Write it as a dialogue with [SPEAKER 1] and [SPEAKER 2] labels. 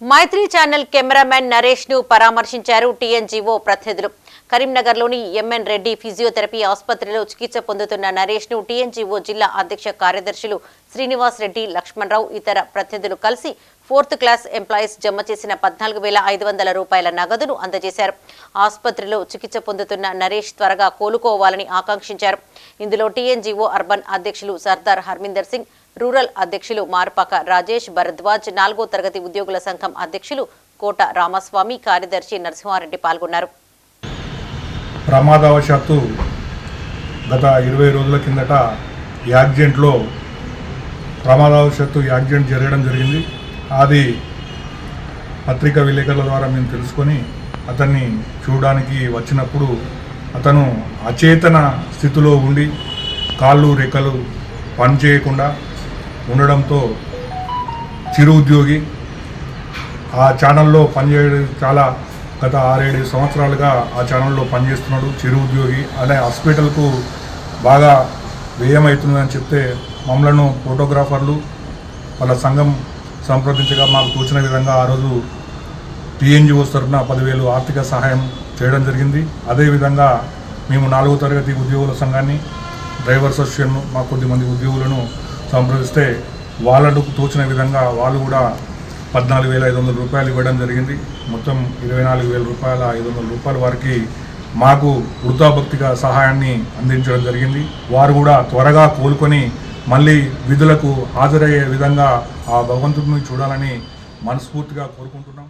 [SPEAKER 1] మైత్రి channel cameraman నరేష్ను పరామర్శించారు TNGO ప్రతినిధులు. కరీంనగర్లోని ఎంఎన్ రెడ్డి ఫిజియోథెరపీ ఆసుపత్రిలో చికిత్స పొందుతున్న నరేష్ను టీఎన్జీఓ జిల్లా అధ్యక్ష కార్యదర్శులు శ్రీనివాస్ రెడ్డి లక్ష్మణరావు ఇతర ప్రతినిధులు కలిసి ఫోర్త్ క్లాస్ ఎంప్లాయీస్ జమ చేసిన పద్నాలుగు వేల ఐదు వందల రూపాయల నగదును అందజేశారు. ఆసుపత్రిలో చికిత్స పొందుతున్న నరేష్ త్వరగా కోలుకోవాలని ఆకాంక్షించారు. ఇందులో టీఎన్జీఓ అర్బన్ అధ్యక్షులు సర్దార్ హర్మిందర్ సింగ్ రూరల్ అధ్యక్షులు మార్పాక రాజేష్ భరద్వాజ్ నాలుగో తరగతి ఉద్యోగుల సంఘం అధ్యక్షులు కోట రామస్వామి కార్యదర్శి నరసింహారెడ్డి పాల్గొన్నారు.
[SPEAKER 2] ప్రమాదవశాత్తు గత ఇరవై రోజుల కిందట యాక్సిడెంట్లో ప్రమాదవశాత్తు యాక్సిడెంట్ జరగడం జరిగింది. అది పత్రికా విలేకరుల ద్వారా మేము తెలుసుకొని అతన్ని చూడడానికి వచ్చినప్పుడు అతను అచేతన స్థితిలో ఉండి కాళ్ళు రెక్కలు పనిచేయకుండా ఉండడంతో చిరు ఉద్యోగి ఆ ఛానల్లో పనిచేయడం చాలా గత ఆరేడు సంవత్సరాలుగా ఆ ఛానల్లో పనిచేస్తున్నాడు చిరు ఉద్యోగి అనే హాస్పిటల్కు బాగా వ్యయమవుతుందని చెప్తే మమ్మలను ఫోటోగ్రాఫర్లు వాళ్ళ సంఘం సంప్రదించగా మాకు తోచిన విధంగా ఆ రోజు టీఎన్జిఓ తరఫున పదివేలు ఆర్థిక సహాయం చేయడం జరిగింది. అదేవిధంగా మేము నాలుగో తరగతి ఉద్యోగుల సంఘాన్ని డ్రైవర్స్ అసోసియేషన్ మా కొద్దిమంది ఉద్యోగులను సంప్రదిస్తే వాళ్ళకు తోచిన విధంగా వాళ్ళు కూడా పద్నాలుగు వేల ఐదు వందల రూపాయలు ఇవ్వడం జరిగింది. మొత్తం ఇరవై నాలుగు వేల రూపాయల ఐదు వందల రూపాయల వారికి మాకు వృద్ధాభక్తిగా సహాయాన్ని అందించడం జరిగింది. వారు కూడా త్వరగా కోలుకొని మళ్ళీ విధులకు హాజరయ్యే విధంగా ఆ భగవంతుడిని చూడాలని మనస్ఫూర్తిగా కోరుకుంటున్నాం.